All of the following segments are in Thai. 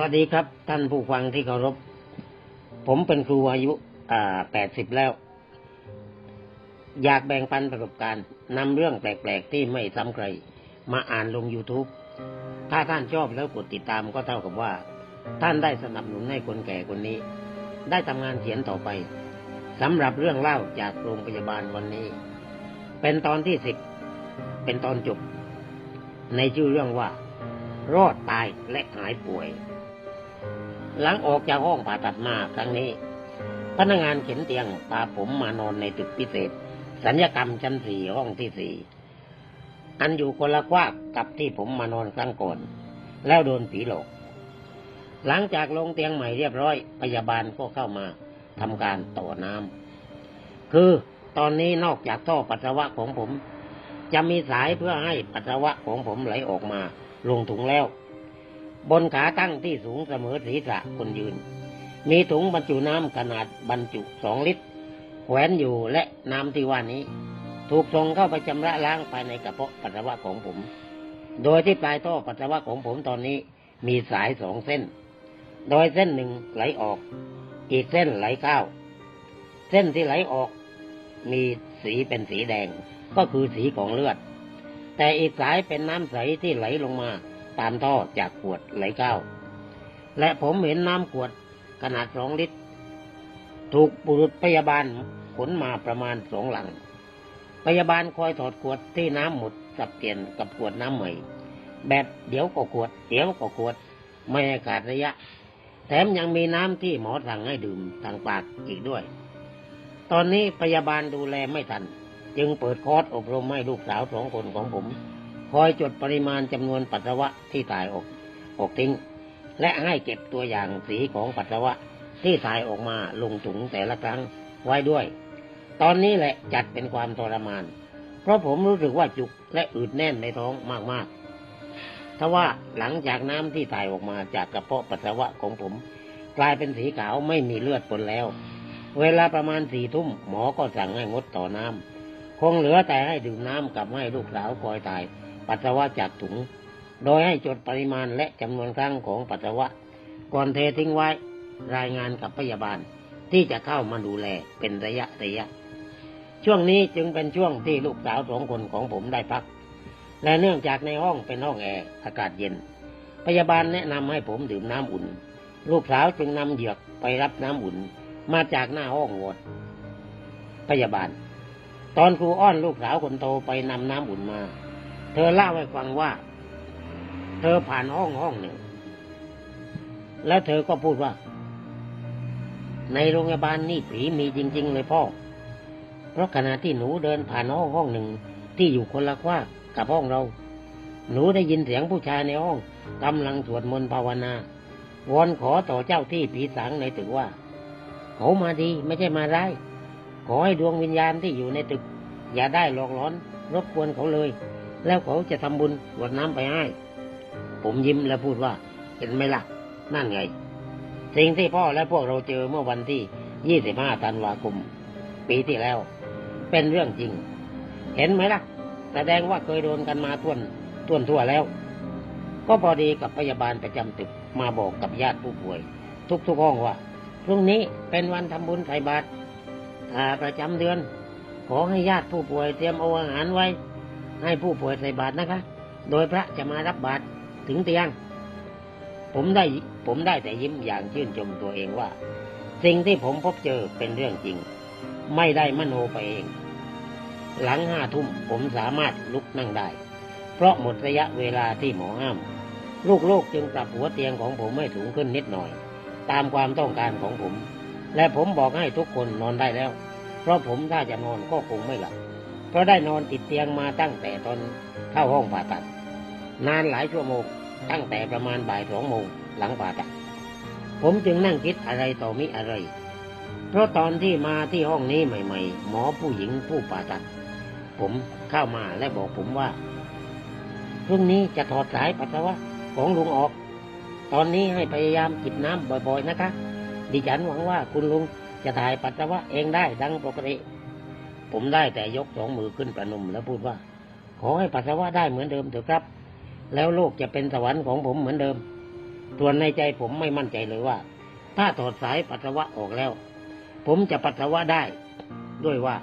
วัสดีครับ ท่านผู้ฟังที่เคารพ ผมเป็นครูอายุอ่าแปดสิบแล้ว อยากแบ่งปันประสบการณ์นำเรื่องแปลกๆ ที่ไม่ซ้ำใคร มาอ่านลง YouTube ถ้าท่านชอบแล้วกดติดตามก็เท่ากับว่า ท่านได้สนับสนุนให้คนแก่คนนี้ ได้ทำงานเขียนต่อไปสำหรับเรื่องเล่าจากโรงพยาบาลวันนี้ เป็นตอนที่สิบเป็นตอนจบ ในชื่อเรื่องว่ารอดตายและหายป่วย หลังออกจากห้องผ่าตัดมาครั้งนี้ พนักงานเข็นเตียงพาผมมานอนในตึกพิเศษ สัญญกรรมชั้นสี่ห้องที่สี่อันอยู่คนละกว้างกับที่ผมมานอนครั้งก่อน แล้วโดนผีหลอก หลังจากลงเตียงใหม่เรียบร้อย พยาบาลก็เข้ามาทำการต่อน้ำคือตอนนี้นอกจากท่อปัสสาวะของผม จะมีสายเพื่อให้ปัสสาวะของผมไหลออกมา ลงถุงแล้ว บนขาตั้งที่สูงเสมอศีรษะคนยืน มีถุงบรรจุน้ำขนาดบรรจุสองลิตรแขวนอยู่และน้ำที่ว่านี้ ถูกส่งเข้าไปชำระล้างภายในกระเพาะปัสสาวะของผม โดยที่ปลายท่อปัสสาวะของผมตอนนี้มีสายสองเส้น โดยเส้นหนึ่งไหลออก อีกเส้นไหลเข้า เส้นที่ไหลออก มีสีเป็นสีแดง ก็คือสีของเลือด แต่อีกสายเป็นน้ำใสที่ไหลลงมา ตามท่อจากขวดไหลเข้า และผมเห็นน้ำขวดขนาดสองลิตร ถูกบุรุษพยาบาลขนมาประมาณสองหลัง พยาบาลคอยถอดขวดที่น้ำหมดสับเปลี่ยนกับขวดน้ำใหม่ แบบเดี๋ยวก็ขวด เดี๋ยวก็ขวด ไม่ขาดระยะ แถมยังมีน้ำที่หมอสั่งให้ดื่มทางปากอีกด้วย ตอนนี้พยาบาลดูแลไม่ทัน จึงเปิดคอร์สอบรมให้ลูกสาวสองคนของผม คอยจดปริมาณจำนวนปัสสาวะที่ถ่ายออกออกทิ้ง และให้เก็บตัวอย่างสีของปัสสาวะที่ถ่ายออกมาลงถุงแต่ละครั้งไว้ด้วย ตอนนี้แหละจัดเป็นความทรมาน เพราะผมรู้สึกว่าจุกและอืดแน่นในท้องมากๆทว่าหลังจากน้ำที่ถ่ายออกมาจากกระเพาะปัสสาวะของผม กลายเป็นสีขาวไม่มีเลือดปนแล้ว เวลาประมาณสี่ทุ่มหมอก็สั่งให้งดต่อน้ำคงเหลือแต่ให้ดื่มน้ำกับให้ลูกสาวคอยถ่าย ปัสสาวะจากถุง โดยให้จดปริมาณและจำนวนครั้งของปัสสาวะ ก่อนเททิ้งไว้รายงานกับพยาบาลที่จะเข้ามาดูแลเป็นระยะระยะ ช่วงนี้จึงเป็นช่วงที่ลูกสาวสองคนของผมได้พัก และเนื่องจากในห้องเป็นห้องแอร์อากาศเย็น พยาบาลแนะนำให้ผมดื่มน้ำอุ่น ลูกสาวจึงนำเหยือกไปรับน้ำอุ่นมาจากหน้าห้องวอดพยาบาล ตอนครูอ้อนลูกสาวคนโตไปนำน้ำอุ่นมา อเล่าให้ฟังว่า เธอผ่านห้องห้องหนึ่ง แล้วเธอก็พูดว่า ในโรงพยาบาลนี่ผีมีจริง ๆ เลยพ่อ เพราะขณะที่หนูเดินผ่านห้องห้องหนึ่งที่อยู่คนละกว่ากับห้องเรา หนูได้ยินเสียงผู้ชายในห้องกำลังสวดมนต์ภาวนา วอนขอต่อเจ้าที่ผีสางในตึกว่า เขามาดีไม่ใช่มาร้าย ขอให้ดวงวิญญาณที่อยู่ในตึก อย่าได้หลอกหลอนรบกวนเขาเลย แล้วเขาจะทำบุญกวดน้ำไปให้ ผมยิ้มและพูดว่าเห็นไหมล่ะ นั่นไง สิ่งที่พ่อและพวกเราเจอเมื่อวันที่ 25 ธันวาคม ปีที่แล้ว เป็นเรื่องจริง เห็นไหมล่ะ แสดงว่าเคยโดนกันมาท่วนท่วนทั่วแล้ว ก็พอดีกับพยาบาลประจำตึกมาบอกกับญาติผู้ป่วย ทุกๆห้องว่าพรุ่งนี้เป็นวันทำบุญใส่บาตรประจำเดือน ขอให้ญาติผู้ป่วยเตรียมเอาอาหารไว้ ให้ผู้ป่วยใส่บาตรนะคะ โดยพระจะมารับบาตรถึงเตียง ผมได้ผมได้แต่ยิ้มอย่างชื่นชมตัวเองว่า สิ่งที่ผมพบเจอเป็นเรื่องจริง ไม่ได้มโนไปเอง หลังห้าทุ่มผมสามารถลุกนั่งได้ เพราะหมดระยะเวลาที่หมอห้าม ลูกๆจึงปรับหัวเตียงของผมให้สูงขึ้นนิดหน่อย ตามความต้องการของผม และผมบอกให้ทุกคนนอนได้แล้ว เพราะผมถ้าจะนอนก็คงไม่หลับ เพราะได้นอนติดเตียงมาตั้งแต่ตอนเข้าห้องผ่าตัด นานหลายชั่วโมงตั้งแต่ประมาณบ่ายสองโมงหลังผ่าตัด ผมจึงนั่งคิดอะไรต่อมิอะไร เพราะตอนที่มาที่ห้องนี้ใหม่ ๆ หมอผู้หญิงผู้ผ่าตัด ผมเข้ามาและบอกผมว่าพรุ่งนี้จะถอดสายปัสสาวะของลุงออก ตอนนี้ให้พยายามจิบน้ำบ่อยๆนะคะ ดิฉันหวังว่าคุณลุงจะถ่ายปัสสาวะเองได้ดังปกติ ผมได้แต่ยกสองมือขึ้นประนมแล้วพูดว่า ขอให้ปัสสาวะได้เหมือนเดิมเถอะครับ แล้วโลกจะเป็นสวรรค์ของผมเหมือนเดิมส่วนในใจผมไม่มั่นใจเลยว่า ถ้าถอดสายปัสสาวะออกแล้ว ผมจะปัสสาวะได้ ด้วยว่า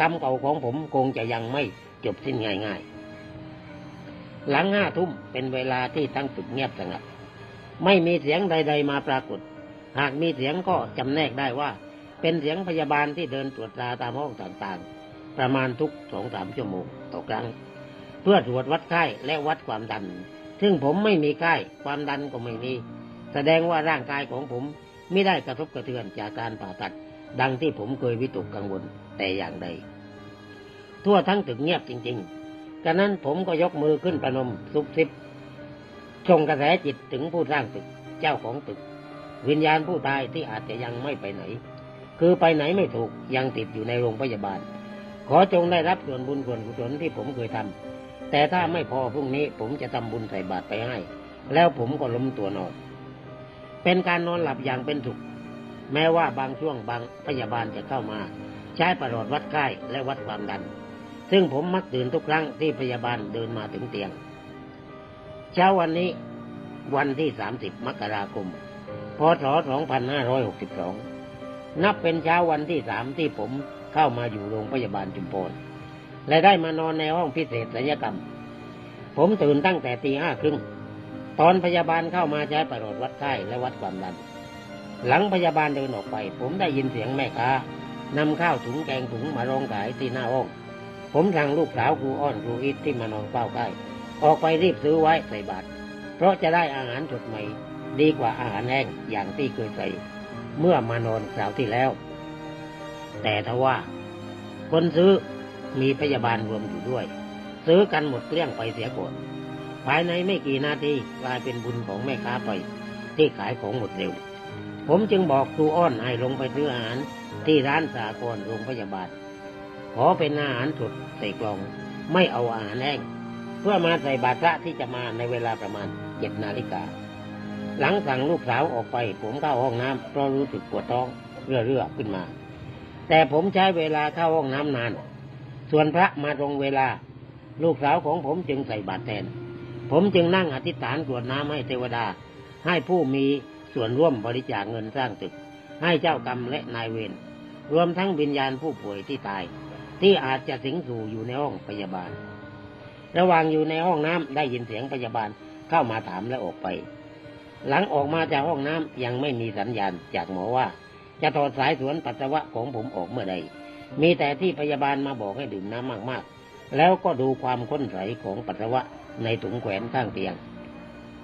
กรรมเก่าของผมคงจะยังไม่จบสิ้นง่ายๆ หลังห้าทุ่มเป็นเวลาที่ทั้งตึกเงียบสงัด ไม่มีเสียงใด ๆ มาปรากฏ หากมีเสียงก็จำแนกได้ว่า เป็นเสียงพยาบาลที่เดินตรวจตราตามห้องต่างๆ ประมาณทุกสองสามชั่วโมงต่อครั้ง เพื่อตรวจวัดไข้และวัดความดัน ซึ่งผมไม่มีไข้ความดันก็ไม่มี แสดงว่าร่างกายของผมไม่ได้กระทบกระเทือนจากการผ่าตัด ดังที่ผมเคยวิตกกังวลแต่อย่างใด ทั่วทั้งตึกเงียบจริงๆกันนั้นผมก็ยกมือขึ้นประนมซุบซิบส่งกระแสจิตถึงผู้สร้างตึกเจ้าของตึก วิญญาณผู้ตายที่อาจจะยังไม่ไปไหน คือไปไหนไม่ถูกยังติดอยู่ในโรงพยาบาล ขอจงได้รับส่วนบุญส่วนกุศลที่ผมเคยทำแต่ถ้าไม่พอพรุ่งนี้ผมจะทำบุญใส่บาตรไปให้ แล้วผมก็ล้มตัวนอน เป็นการนอนหลับอย่างเป็นสุข แม้ว่าบางช่วงบางพยาบาลจะเข้ามา ใช้ประหลอดวัดไข้และวัดความดัน ซึ่งผมมักตื่นทุกครั้งที่พยาบาลเดินมาถึงเตียง เช้าวันนี้วันที่ 30 มกราคม พศ 2562 นับเป็นเช้าวันที่สามที่ผมเข้ามาอยู่โรงพยาบาลจุมพรและได้มานอนในห้องพิเศษศัลยกรรม ผมตื่นตั้งแต่ตีห้าครึ่ง ตอนพยาบาลเข้ามาใช้ประหลดวัดไข้และวัดความดัน หลังพยาบาลเดินออกไป ผมได้ยินเสียงแม่ค้านำข้าวถุงแกงถุงมารองขายที่หน้าห้อง ผมสั่งลูกสาวครูอ้อนครูอิทที่มานอนเฝ้าใกล้ออกไปรีบซื้อไว้ใส่บาตรเพราะจะได้อาหารสดใหม่ ดีกว่าอาหารแห้งอย่างที่เคยใส่ เมื่อมานอนคราวที่แล้ว แต่ทว่า คนซื้อมีพยาบาลรวมอยู่ด้วย ซื้อกันหมดเกลี้ยงไปเสียก่อนภายในไม่กี่นาทีกลายเป็นบุญของแม่ค้าไปที่ขายของหมดเร็ว ผมจึงบอกครูอ้อนให้ลงไปซื้ออาหารที่ร้านสากลโรงพยาบาล ขอเป็นอาหารสดใส่กล่อง ไม่เอาอาหารแห้ง เพื่อมาใส่บาตระที่จะมาในเวลาประมาณเจ็ดนาฬิกา หลังสั่งลูกสาวออกไป ผมเข้าห้องน้ำเพราะรู้สึกปวดท้องเรื่อๆขึ้นมา แต่ผมใช้เวลาเข้าห้องน้ำนาน ส่วนพระมาตรงเวลา ลูกสาวของผมจึงใส่บาตรแทน ผมจึงนั่งอธิษฐานกรวดน้ำให้เทวดา ให้ผู้มีส่วนร่วมบริจาคเงินสร้างตึก ให้เจ้ากรรมและนายเวรรวมทั้งวิญญาณผู้ป่วยที่ตาย ที่อาจจะสิงสู่อยู่ในห้องพยาบาล ระหว่างอยู่ในห้องน้ำได้ยินเสียงพยาบาลเข้ามาถามและออกไป หลังออกมาจากห้องน้ำยังไม่มีสัญญาณจากหมอว่า จะถอดสายสวนปัสสาวะของผมออกเมื่อใด มีแต่ที่พยาบาลมาบอกให้ดื่มน้ำมากๆ แล้วก็ดูความข้นใสของปัสสาวะในถุงแขวนข้างเตียง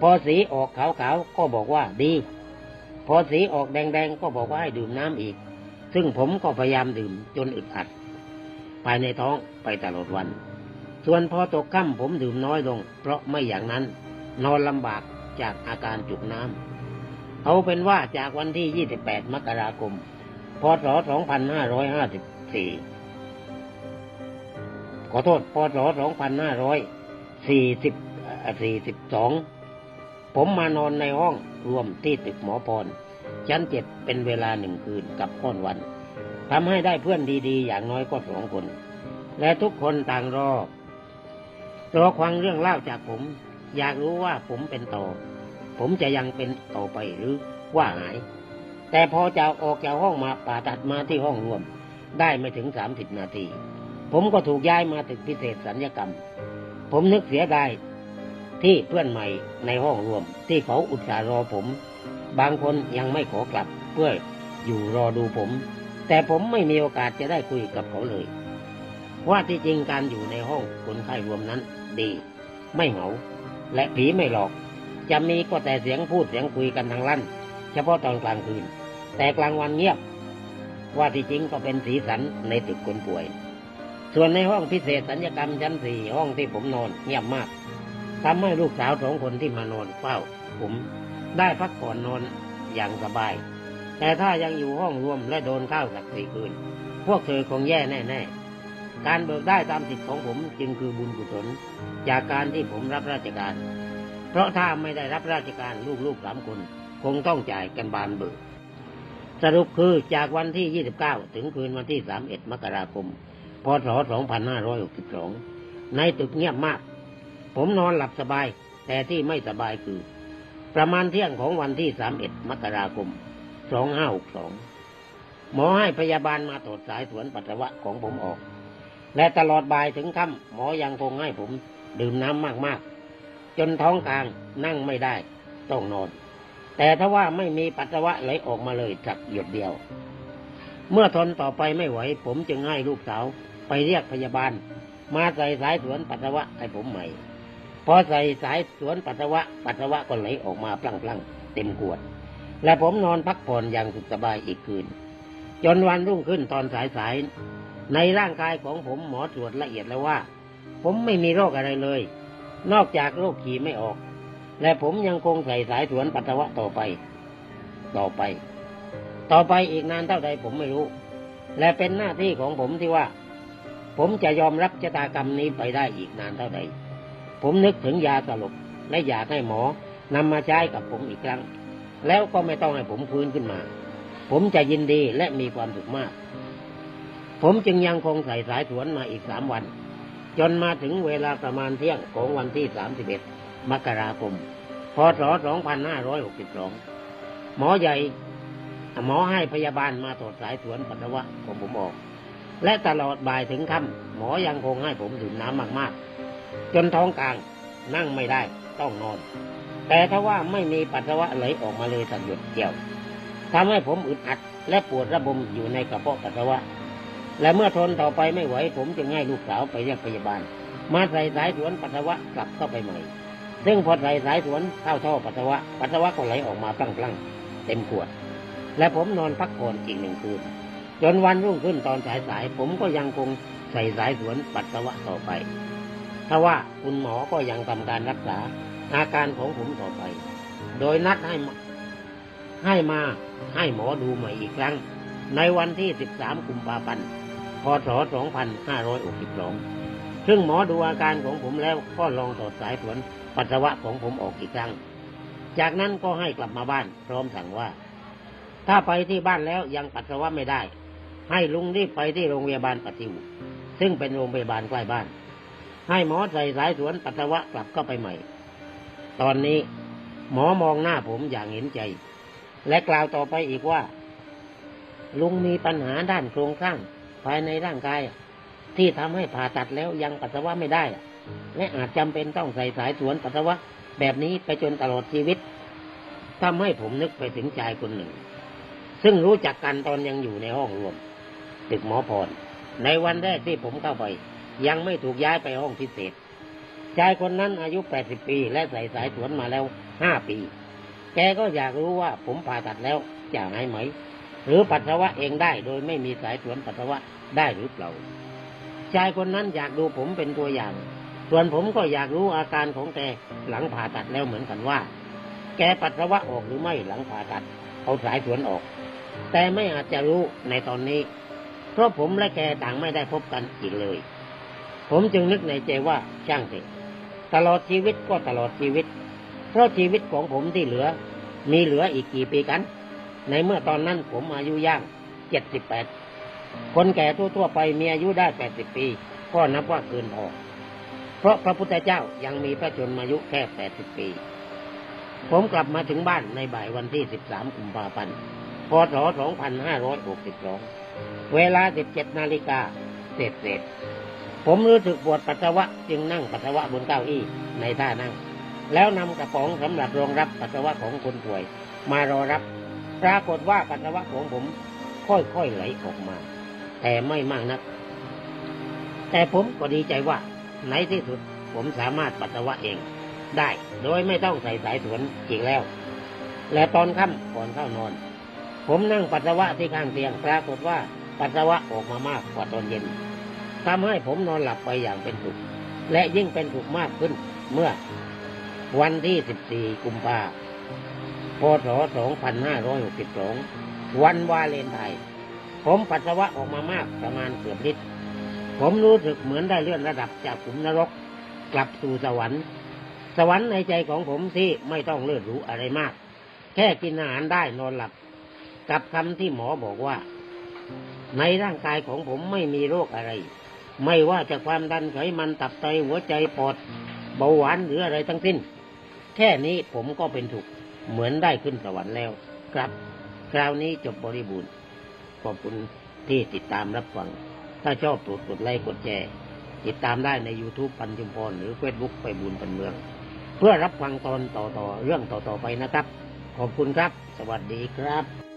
พอสีออกขาวๆก็บอกว่าดี พอสีออกแดงๆก็บอกว่าให้ดื่มน้ำอีก ซึ่งผมก็พยายามดื่มจนอึดอัด ภายในท้องไปตลอดวัน ส่วนพอตกค่ำผมดื่มน้อยลง เพราะไม่อย่างนั้น นอนลำบาก จากอาการจุกน้ำเอาเป็นว่าจากวันที่ 28 มกราคม พศ 2554 ขอโทษ พศ 2542 ผมมานอนในห้องรวมที่ตึกหมอพร ชั้นเจ็ดเป็นเวลาหนึ่งคืนกับค่อนวันทำให้ได้เพื่อนดีๆ อย่างน้อยก็สองคน และทุกคนต่างรอรอฟังเรื่องเล่าจากผม อยากรู้ว่าผมเป็นต่อ ผมจะยังเป็นต่อไปหรือว่าหาย แต่พอจะออกจากห้องมาป่าตัดมาที่ห้องรวม ได้ไม่ถึงสามสิบนาที ผมก็ถูกย้ายมาตึกพิเศษสัญญกรรม ผมนึกเสียดายที่เพื่อนใหม่ในห้องรวม ที่เขาอุตส่าห์รอผม บางคนยังไม่ขอกลับเพื่ออยู่รอดูผม แต่ผมไม่มีโอกาสจะได้คุยกับเขาเลย ว่าที่จริงการอยู่ในห้องคนไข้รวมนั้นดี ไม่เหงา และผีไม่หลอก จะมีก็แต่เสียงพูดเสียงคุยกันทางลั่น เฉพาะตอนกลางคืน แต่กลางวันเงียบ ว่าที่จริงก็เป็นสีสันในตึกคนป่วย ส่วนในห้องพิเศษสัญญกรรมชั้นสี่ห้องที่ผมนอนเงียบมากทำให้ลูกสาวสองคนที่มานอนเฝ้า ผมได้พักผ่อนนอนอย่างสบาย แต่ถ้ายังอยู่ห้องรวมและโดนเข้าสักสี่คืน พวกเธอคงแย่แน่ ๆ การเบิกได้ตามสิทธิของผมจึงคือบุญกุศล จากการที่ผมรับราชการ เพราะถ้าไม่ได้รับราชการลูกๆสามคน คงต้องจ่ายกันบานเบิก สรุปคือจากวันที่ 29 ถึงคืนวันที่ 31 มกราคม พศ 2562 ในตึกเงียบมาก ผมนอนหลับสบาย แต่ที่ไม่สบายคือ ประมาณเที่ยงของวันที่สามเอ็ดมกราคมสองห้าหกสองหมอให้พยาบาลมาตรวจสายสวนปัสสาวะของผมออก และตลอดบ่ายถึงค่ำหมอยังคงให้ผม ดื่มน้ำมากๆ จนท้องกลางนั่งไม่ได้ ต้องนอน แต่ถ้าว่าไม่มีปัสสาวะไหลออกมาเลยสักหยดเดียว เมื่อทนต่อไปไม่ไหว ผมจึงให้ลูกสาวไปเรียกพยาบาล มาใส่สายสวนปัสสาวะให้ผมใหม่ พอใส่สายสวนปัสสาวะ ปัสสาวะก็ไหลออกมาพลั่งๆเต็มขวด และผมนอนพักผ่อนอย่างสุขสบายอีกคืน จนวันรุ่งขึ้นตอนสายๆ ในร่างกายของผมหมอตรวจละเอียดแล้วว่า ผมไม่มีโรคอะไรเลย นอกจากโรคขี่ไม่ออก และผมยังคงใส่สายสวนปัสสาวะต่อไป ต่อไป ต่อไปอีกนานเท่าใดผมไม่รู้ และเป็นหน้าที่ของผมที่ว่า ผมจะยอมรับชะตากรรมนี้ไปได้อีกนานเท่าใด ผมนึกถึงยาสลบและอยากให้หมอนำมาใช้กับผมอีกครั้ง แล้วก็ไม่ต้องให้ผมฟื้นขึ้นมา ผมจะยินดีและมีความสุขมาก ผมจึงยังคงใส่สายสวนมาอีกสามวัน จนมาถึงเวลาประมาณเที่ยงของวันที่สามสิบเอ็ดมกราคม พศสองพันห้าร้อยหกสิบสองหมอใหญ่หมอให้พยาบาลมาตรวจสายสวนปัสสาวะของผมออก และตลอดบ่ายถึงค่ำหมอยังคงให้ผมดื่มน้ำมากๆ จนท้องกลางนั่งไม่ได้ต้องนอน แต่ถ้าว่าไม่มีปัสสาวะไหลออกมาเลยสักหยดเดียวทำให้ผมอึดอัดและปวดระบมอยู่ในกระเพาะปัสสาวะ และเมื่อทนต่อไปไม่ไหว ผมจึงให้ลูกสาวไปเรียกพยาบาล มาใส่สายสวนปัสสาวะกลับเข้าไปใหม่ ซึ่งพอใส่สายสวนเข้าท่อปัสสาวะ ปัสสาวะก็ไหลออกมาพลั่งๆ เต็มขวด และผมนอนพักผ่อนอีกหนึ่งคืน จนวันรุ่งขึ้นตอนสายๆ ผมก็ยังคงใส่สายสวนปัสสาวะต่อไปถ้าว่าคุณหมอก็ยังทำการรักษาอาการของผมต่อไป โดยนัดให้ให้มาให้หมอดูใหม่อีกครั้ง ในวันที่ 13 กุมภาพันธ์ พศ 2562 ซึ่งหมอดูอาการของผมแล้วก็ลองตรวจสายสวนปัสสาวะของผมออกอีกครั้ง จากนั้นก็ให้กลับมาบ้านพร้อมสั่งว่า ถ้าไปที่บ้านแล้วยังปัสสาวะไม่ได้ ให้ลุงรีบไปที่โรงพยาบาลปฏิวซึ่งเป็นโรงพยาบาลใกล้บ้าน ให้หมอใส่สายสวนปัสสาวะกลับเข้าไปใหม่ ตอนนี้หมอมองหน้าผมอย่างเห็นใจ และกล่าวต่อไปอีกว่า ลุงมีปัญหาด้านโครงสร้าง ภายในร่างกาย ที่ทำให้ผ่าตัดแล้วยังปัสสาวะไม่ได้และอาจจำเป็นต้องใส่สายสวนปัสสาวะแบบนี้ไปจนตลอดชีวิตทำให้ผมนึกไปถึงชายคนหนึ่ง ซึ่งรู้จักกันตอนยังอยู่ในห้องรวม ตึกหมอพร ในวันแรกที่ผมเข้าไป ยังไม่ถูกย้ายไปห้องพิเศษชายคนนั้นอายุ 80 ปี และใส่สายสวนมาแล้ว 5 ปี แกก็อยากรู้ว่าผมผ่าตัดแล้วจะหายไหม หรือปัสสาวะเองได้โดยไม่มีสายสวนปัสสาวะได้หรือเปล่าชายคนนั้นอยากดูผมเป็นตัวอย่าง ส่วนผมก็อยากรู้อาการของแกหลังผ่าตัดแล้วเหมือนกันว่า แกปัสสาวะออกหรือไม่หลังผ่าตัด เอาสายสวนออก แต่ไม่อาจจะรู้ในตอนนี้ เพราะผมและแกต่างไม่ได้พบกันอีกเลย ผมจึงนึกในใจว่าช่างเถอะตลอดชีวิตก็ตลอดชีวิต เพราะชีวิตของผมที่เหลือ มีเหลืออีกกี่ปีกัน ในเมื่อตอนนั้นผมอายุย่างเจ็ดสิบแปดคนแก่ทั่วๆไปมีอายุได้แปดสิบปี ก็นับว่าเกินพอ เพราะพระพุทธเจ้ายังมีพระชนมายุแค่แปดสิบปี ผมกลับมาถึงบ้านในบ่ายวันที่สิบสามกุมภาพันธ์พศสองพันห้าร้อยหกสิบสองเวลาสิบเจ็ดนาฬิกาเศษเศษๆผมรู้สึกปวดปัสสาวะจึงนั่งปัสสาวะบนเก้าอี้ในท่านั่ง แล้วนำกระป๋องสำหรับรองรับปัสสาวะของคนป่วย มารอรับ ปรากฏว่าปัสสาวะของผม ค่อยๆไหลออกมา แต่ไม่มากนัก แต่ผมก็ดีใจว่าในที่สุดผมสามารถปัสสาวะเองได้ โดยไม่ต้องใส่สายสวนอีกแล้ว และตอนค่ำก่อนเข้านอน ผมนั่งปัสสาวะที่ข้างเตียง ปรากฏว่าปัสสาวะออกมามากกว่าตอนเย็นทำให้ผมนอนหลับไปอย่างเป็นสุขและยิ่งเป็นสุขมากขึ้นเมื่อวันที่ 14 กุมภาพันธ์ พศ 2562 วันวาเลนไทน์ผมปัสสาวะออกมามากประมาณเกือบลิตร ผมรู้สึกเหมือนได้เลื่อนระดับจากขุมนรก กลับสู่สวรรค์ สวรรค์ในใจของผมที่ไม่ต้องเลือดรู้อะไรมาก แค่กินอาหารได้นอนหลับ กับคำที่หมอบอกว่า ในร่างกายของผมไม่มีโรคอะไร ไม่ว่าจะความดันไขมันตับไตหัวใจปอดเบาหวานหรืออะไรทั้งสิ้น แค่นี้ผมก็เป็นถูก เหมือนได้ขึ้นสวรรค์แล้ว ครับ คราวนี้จบบริบูรณ์ ขอบคุณที่ติดตามรับฟัง ถ้าชอบโปรดกดไลค์กดแชร์ติดตามได้ใน YouTube ปันจุมพรหรือ Facebook ไปบุญปันเมือง เพื่อรับฟังตอนต่อๆเรื่องต่อๆไปนะครับ ขอบคุณครับ สวัสดีครับ